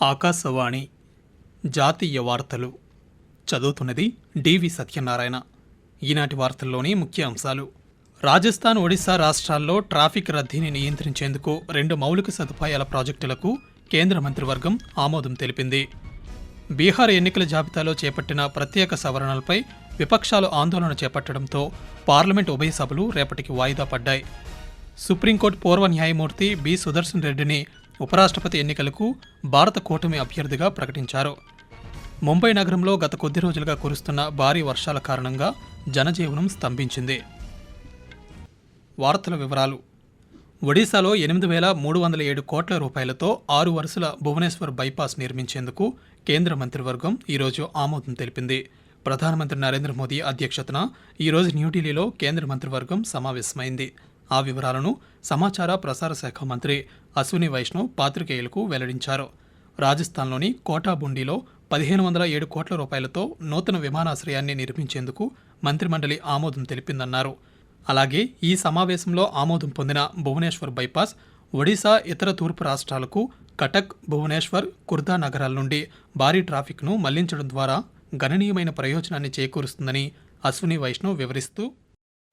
ఆకాశవాణి జాతీయ వార్తలు. చదువుతున్నది డివి సత్యనారాయణ. ఈనాటి వార్తల్లోని ముఖ్య అంశాలు. రాజస్థాన్ ఒడిశా రాష్ట్రాల్లో ట్రాఫిక్ రద్దీని నియంత్రించేందుకు రెండు మౌలిక సదుపాయాల ప్రాజెక్టులకు కేంద్ర మంత్రివర్గం ఆమోదం తెలిపింది. బీహార్ ఎన్నికల జాబితాలో చేపట్టిన ప్రత్యేక సవరణలపై విపక్షాలు ఆందోళన చేపట్టడంతో పార్లమెంట్ ఉభయ సభలు రేపటికి వాయిదా పడ్డాయి. సుప్రీంకోర్టు పూర్వ న్యాయమూర్తి బి సుదర్శన్ రెడ్డిని ఉపరాష్ట్రపతి ఎన్నికలకు భారత కూటమి అభ్యర్థిగా ప్రకటించారు. ముంబై నగరంలో గత కొద్ది రోజులుగా కురుస్తున్న భారీ వర్షాల కారణంగా జనజీవనం స్తంభించింది. వార్తల వివరాలు. ఒడిశాలో ఎనిమిది వేల మూడు వందల ఏడు కోట్ల రూపాయలతో ఆరు వరుసల భువనేశ్వర్ బైపాస్ నిర్మించేందుకు కేంద్ర మంత్రివర్గం ఈరోజు ఆమోదం తెలిపింది. ప్రధానమంత్రి నరేంద్ర మోదీ అధ్యక్షతన ఈరోజు న్యూఢిల్లీలో కేంద్ర మంత్రివర్గం సమావేశమైంది. ఆ వివరాలను సమాచార ప్రసార శాఖ మంత్రి అశ్విని వైష్ణవ్ పాత్రికేయులకు వెల్లడించారు. రాజస్థాన్లోని కోటాబుండీలో పదిహేను వందల ఏడు కోట్ల రూపాయలతో నూతన విమానాశ్రయాన్ని నిర్మించేందుకు మంత్రిమండలి ఆమోదం తెలిపిందన్నారు. అలాగే ఈ సమావేశంలో ఆమోదం పొందిన భువనేశ్వర్ బైపాస్ ఒడిశా ఇతర తూర్పు రాష్ట్రాలకు కటక్ భువనేశ్వర్ కుర్దా నగరాల నుండి భారీ ట్రాఫిక్ను మళ్ళించడం ద్వారా గణనీయమైన ప్రయోజనాన్ని చేకూరుస్తుందని అశ్విని వైష్ణవ్ వివరిస్తూ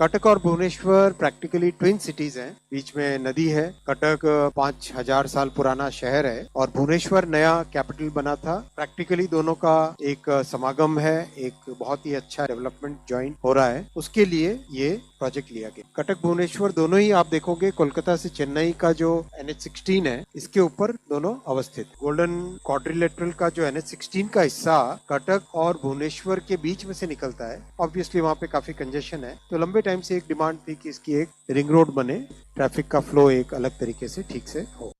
कटक और भुवनेश्वर प्रैक्टिकली ट्विन सिटीज़ हैं। बीच में नदी है। कटक पाँच हज़ार साल पुराना शहर है और भुवनेश्वर नया कैपिटल बना था। प्रैक्टिकली दोनों का एक समागम है। एक बहुत ही अच्छा डेवलपमेंट ज्वाइन हो रहा है। उसके लिए ये प्रोजेक्ट लिया गया। कटक, भुवनेश्वर दोनों ही आप देखोगे, कोलकाता से चेन्नई का जो एन एच है, इसके ऊपर दोनों अवस्थित। गोल्डन क्वाड्रिलेटरल का जो एन एच का हिस्सा कटक और भुवनेश्वर के बीच में से निकलता है। ऑब्वियसली वहाँ पे काफ़ी कंजेशन है। तो लंबे टाइम से एक डिमांड थी कि इसकी एक रिंग रोड बने ट्रैफिक का फ्लो एक अलग तरीके से ठीक से हो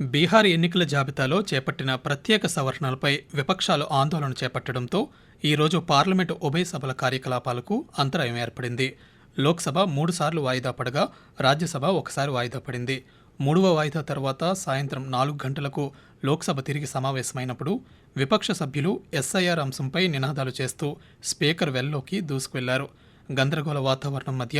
బీహార్ ఎన్నికల జాబితాలో చేపట్టిన ప్రత్యేక సవరణలపై విపక్షాలు ఆందోళన చేపట్టడంతో ఈరోజు పార్లమెంటు ఉభయ సభల కార్యకలాపాలకు అంతరాయం ఏర్పడింది లోక్సభ మూడుసార్లు వాయిదా పడగా రాజ్యసభ ఒకసారి వాయిదా పడింది మూడవ వాయిదా తర్వాత సాయంత్రం నాలుగు గంటలకు లోక్సభ తిరిగి సమావేశమైనప్పుడు విపక్ష సభ్యులు ఎస్ఐఆర్ అంశంపై నినాదాలు చేస్తూ స్పీకర్ వెల్లోకి దూసుకువెళ్లారు గందరగోళ వాతావరణం మధ్య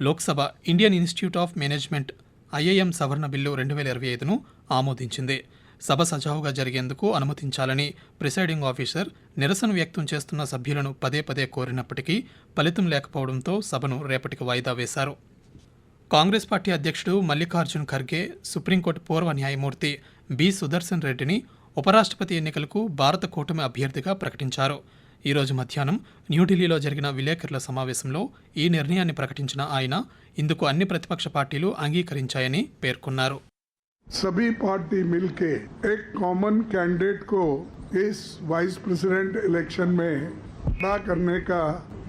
Lok Sabha Indian Institute of Management IIM సవరణ బిల్లు రెండు వేల ఇరవై ఐదును ఆమోదించింది. సభ సజావుగా జరిగేందుకు అనుమతించాలని ప్రిసైడింగ్ ఆఫీసర్ నిరసన వ్యక్తం చేస్తున్న సభ్యులను పదే పదే కోరినప్పటికీ ఫలితం లేకపోవడంతో సభను రేపటికి వాయిదా వేశారు. కాంగ్రెస్ పార్టీ అధ్యక్షుడు మల్లికార్జున్ ఖర్గే సుప్రీంకోర్టు పూర్వ న్యాయమూర్తి బి సుదర్శన్ రెడ్డిని ఉపరాష్ట్రపతి ఎన్నికలకు భారత కూటమి అభ్యర్థిగా ప్రకటించారు. ఈరోజు మధ్యాహ్నం న్యూఢిల్లీలో జరిగిన విలేకరుల సమావేశంలో ఈ నిర్ణయాన్ని ప్రకటించిన ఆయన ఇందుకు అన్ని ప్రతిపక్ష పార్టీలు అంగీకరించాయని పేర్కొన్నారు सभी पार्टी मिलके एक कॉमन कैंडिडेट को इस वाइस प्रेसिडेंट इलेक्शन में खड़ा करने का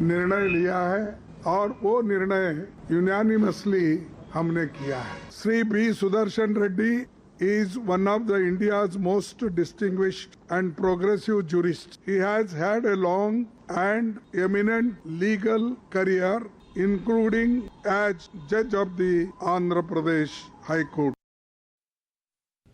निर्णय लिया है और वो निर्णय यूनानिमसली हमने किया है Shri B Sudarshan Reddy is one of the India's most distinguished and progressive jurists. He has had a long and eminent legal career, including as judge of the Andhra Pradesh High Court.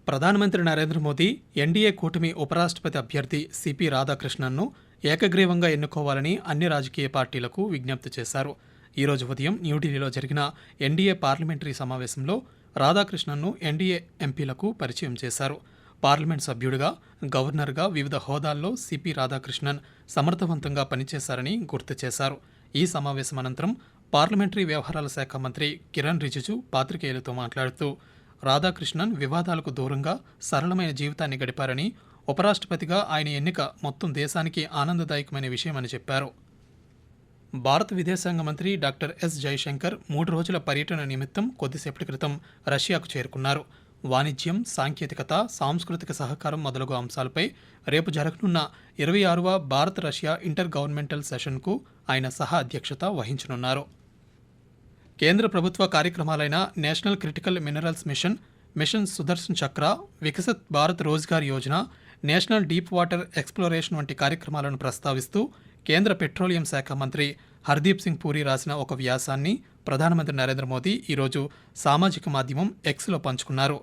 ప్రధానమంత్రి నరేంద్ర మోదీ ఎన్డీఏ కూటమి ఉపరాష్ట్రపతి అభ్యర్థి CP రాధాకృష్ణన్ను ఏకగ్రీవంగా ఎన్నుకోవాలని అన్ని రాజకీయ పార్టీలకు విజ్ఞప్తి చేశారు ఈరోజు ఉదయం న్యూఢిల్లీలో జరిగిన ఎన్డీఏ పార్లమెంటరీ సమావేశంలో రాధాకృష్ణన్ను ఎన్డీఏ ఎంపీలకు పరిచయం చేశారు. పార్లమెంట్ సభ్యుడిగా గవర్నర్గా వివిధ హోదాల్లో సిపి రాధాకృష్ణన్ సమర్థవంతంగా పనిచేశారని గుర్తు చేశారు. ఈ సమావేశం అనంతరం పార్లమెంటరీ వ్యవహారాల శాఖ మంత్రి కిరణ్ రిజిజు పాత్రికేయులతో మాట్లాడుతూ రాధాకృష్ణన్ వివాదాలకు దూరంగా సరళమైన జీవితాన్ని గడిపారని ఉపరాష్ట్రపతిగా ఆయన ఎన్నిక మొత్తం దేశానికి ఆనందదాయకమైన విషయమని చెప్పారు. భారత విదేశాంగ మంత్రి డాక్టర్ ఎస్ జయశంకర్ మూడు రోజుల పర్యటన నిమిత్తం కొద్దిసేపటి క్రితం రష్యాకు చేరుకున్నారు. వాణిజ్యం సాంకేతికత సాంస్కృతిక సహకారం మొదలగు అంశాలపై రేపు జరగనున్న ఇరవై ఆరవ భారత రష్యా ఇంటర్ గవర్నమెంటల్ సెషన్కు ఆయన సహ అధ్యక్షత వహించనున్నారు. కేంద్ర ప్రభుత్వ కార్యక్రమాలైన national critical minerals mission mission Sudarshan Chakra Viksit Bharat Rozgar Yojana national deep water exploration వంటి కార్యక్రమాలను ప్రస్తావిస్తూ కేంద్ర పెట్రోలియం శాఖ మంత్రి హర్దీప్ సింగ్ పూరి రాసిన ఒక వ్యాసాన్ని ప్రధానమంత్రి నరేంద్ర మోదీ ఈరోజు సామాజిక మాధ్యమం ఎక్స్లో పంచుకున్నారు.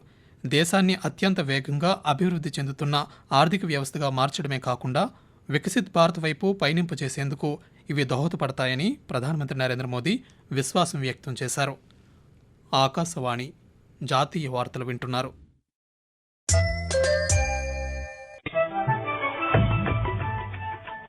దేశాన్ని అత్యంత వేగంగా అభివృద్ధి చెందుతున్న ఆర్థిక వ్యవస్థగా మార్చడమే కాకుండా వికసిత్ భారత్ వైపు పయనింపు చేసేందుకు ఇవి దోహదపడతాయని ప్రధానమంత్రి నరేంద్ర మోదీ విశ్వాసం వ్యక్తం చేశారు. ఆకాశవాణి జాతీయ వార్తలు వింటున్నారు.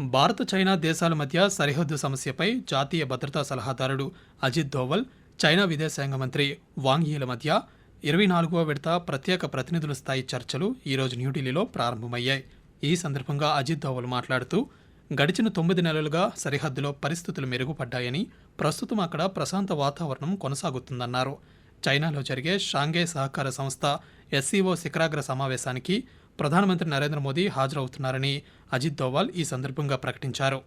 భారత్ చైనా దేశాల మధ్య సరిహద్దు సమస్యపై జాతీయ భద్రతా సలహాదారుడు అజిత్ దోవల్ చైనా విదేశాంగ మంత్రి వాంగ్యీల మధ్య ఇరవై నాలుగవ విడత ప్రత్యేక ప్రతినిధుల స్థాయి చర్చలు ఈరోజు న్యూఢిల్లీలో ప్రారంభమయ్యాయి. ఈ సందర్భంగా అజిత్ దోవల్ మాట్లాడుతూ గడిచిన తొమ్మిది నెలలుగా సరిహద్దులో పరిస్థితులు మెరుగుపడ్డాయని ప్రస్తుతం అక్కడ ప్రశాంత వాతావరణం కొనసాగుతుందన్నారు. చైనాలో జరిగే షాంఘై సహకార సంస్థ ఎస్సీఓ శిఖరాగ్ర సమావేశానికి ప్రధానమంత్రి నరేంద్ర మోదీ హాజరవుతున్నారని అజిత్ దోవాల్ ఈ సందర్భంగా ప్రకటించారు.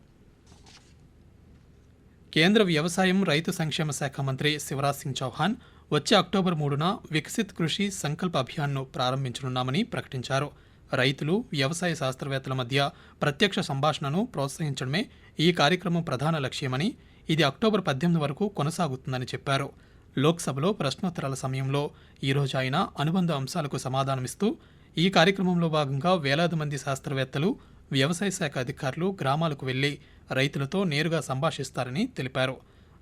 కేంద్ర వ్యవసాయం రైతు సంక్షేమ శాఖ మంత్రి శివరాజ్ సింగ్ చౌహాన్ వచ్చే అక్టోబర్ మూడున వికసిత్ కృషి సంకల్ప అభియాన్ను ప్రారంభించనున్నామని ప్రకటించారు. రైతులు వ్యవసాయ శాస్త్రవేత్తల మధ్య ప్రత్యక్ష సంభాషణను ప్రోత్సహించడమే ఈ కార్యక్రమం ప్రధాన లక్ష్యమని ఇది అక్టోబర్ పద్దెనిమిది వరకు కొనసాగుతుందని చెప్పారు. లోక్సభలో ప్రశ్నోత్తరాల సమయంలో ఈరోజు ఆయన అనుబంధ అంశాలకు సమాధానమిస్తూ ఈ కార్యక్రమంలో భాగంగా వేలాది మంది శాస్త్రవేత్తలు వ్యవసాయ శాఖ అధికారులు గ్రామాలకు వెళ్ళి రైతులతో నేరుగా సంభాషిస్తారని తెలిపారు.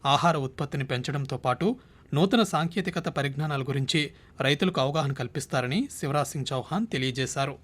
ఆహార ఉత్పత్తిని పెంచడంతో పాటు నూతన సాంకేతికత పరిజ్ఞానాల గురించి రైతులకు అవగాహన కల్పిస్తారని శివరాజ్ సింగ్ చౌహాన్ తెలియజేశారు.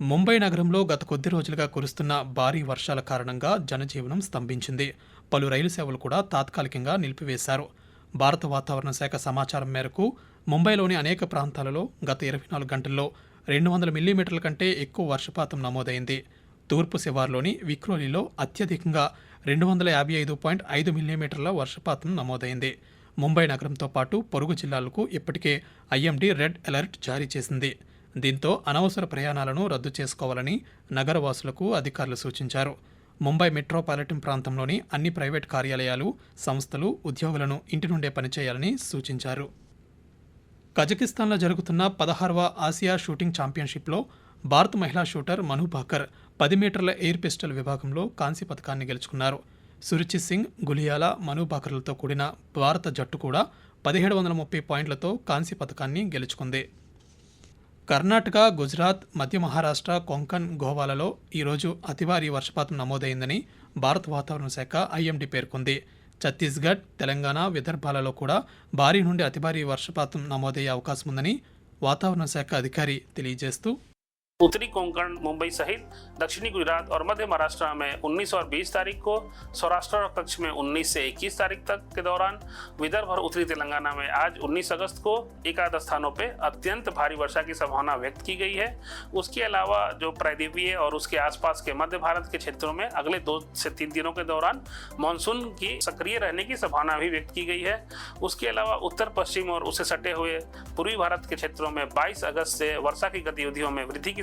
ముంబై నగరంలో గత కొద్ది రోజులుగా కురుస్తున్న భారీ వర్షాల కారణంగా జనజీవనం స్తంభించింది. పలు రైలు సేవలు కూడా తాత్కాలికంగా నిలిపివేశారు. భారత వాతావరణ శాఖ సమాచారం మేరకు ముంబైలోని అనేక ప్రాంతాలలో గత ఇరవై నాలుగు గంటల్లో రెండు వందల మిల్లీమీటర్ల కంటే ఎక్కువ వర్షపాతం నమోదైంది. తూర్పు శివార్లోని విక్రోలిలో అత్యధికంగా రెండు వందల యాభై ఐదు పాయింట్ ఐదు మిల్లీమీటర్ల వర్షపాతం నమోదైంది. ముంబై నగరంతో పాటు పొరుగు జిల్లాలకు ఇప్పటికే ఐఎండీ రెడ్ అలర్ట్ జారీ చేసింది. దీంతో అనవసర ప్రయాణాలను రద్దు చేసుకోవాలని నగరవాసులకు అధికారులు సూచించారు. ముంబై మెట్రోపాలిటన్ ప్రాంతంలోని అన్ని ప్రైవేట్ కార్యాలయాలు సంస్థలు ఉద్యోగులను ఇంటి నుండే పనిచేయాలని సూచించారు. కజకిస్తాన్లో జరుగుతున్న పదహారవ ఆసియా షూటింగ్ ఛాంపియన్షిప్లో భారత మహిళా షూటర్ మను భాకర్ పది మీటర్ల ఎయిర్ పిస్టల్ విభాగంలో కాంస్య పథకాన్ని గెలుచుకున్నారు. సురుచి సింగ్ గులియాల మను భాకర్లతో కూడిన భారత జట్టు కూడా పదిహేడు వందల ముప్పై పాయింట్లతో కాంస్య పథకాన్ని గెలుచుకుంది. కర్ణాటక గుజరాత్ మధ్య మహారాష్ట్ర కొంకణ్ గోవాలలో ఈరోజు అతి భారీ వర్షపాతం నమోదైందని భారత వాతావరణ శాఖ ఐఎండీ పేర్కొంది. ఛత్తీస్గఢ్ తెలంగాణ విదర్భాలలో కూడా భారీ నుండి అతి భారీ వర్షపాతం నమోదయ్యే అవకాశం ఉందని వాతావరణ శాఖ అధికారి తెలియజేస్తూ उत्तरी कोंकण, मुंबई सहित दक्षिणी गुजरात और मध्य महाराष्ट्र में 19 और 20 तारीख को, सौराष्ट्र और कच्छ में 19 से 21 तारीख तक के दौरान, विदर्भ और उत्तरी तेलंगाना में आज 19 अगस्त को एकाध स्थानों पर अत्यंत भारी वर्षा की संभावना व्यक्त की गई है। उसके अलावा जो प्रायद्वीपीय और उसके आसपास के मध्य भारत के क्षेत्रों में अगले दो से तीन दिनों के दौरान मानसून की सक्रिय रहने की संभावना भी व्यक्त की गई है। उसके अलावा उत्तर, पश्चिम और उसे सटे हुए पूर्वी भारत के क्षेत्रों में 22 अगस्त से वर्षा की गतिविधियों में वृद्धि की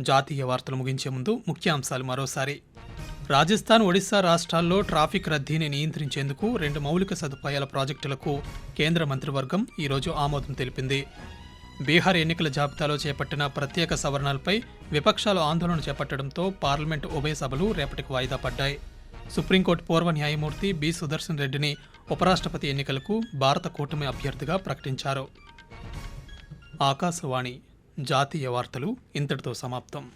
జాతీయ వార్తలు ముగించే ముందు ముఖ్యాంశాలు మరోసారి. రాజస్థాన్ ఒడిశా రాష్ట్రాల్లో ట్రాఫిక్ రద్దీని నియంత్రించేందుకు రెండు మౌలిక సదుపాయాల ప్రాజెక్టులకు కేంద్ర మంత్రివర్గం ఈరోజు ఆమోదం తెలిపింది. బీహార్ ఎన్నికల జాబితాలో చేపట్టిన ప్రత్యేక సవరణలపై విపక్షాలు ఆందోళన చేపట్టడంతో పార్లమెంటు ఉభయ సభలు రేపటికి వాయిదా పడ్డాయి. సుప్రీంకోర్టు పూర్వ న్యాయమూర్తి బి. సుదర్శన్ రెడ్డిని ఉపరాష్ట్రపతి ఎన్నికలకు భారత కూటమి అభ్యర్థిగా ప్రకటించారు. ఆకాశవాణి జాతీయ వార్తలు ఇంతటితో సమాప్తం.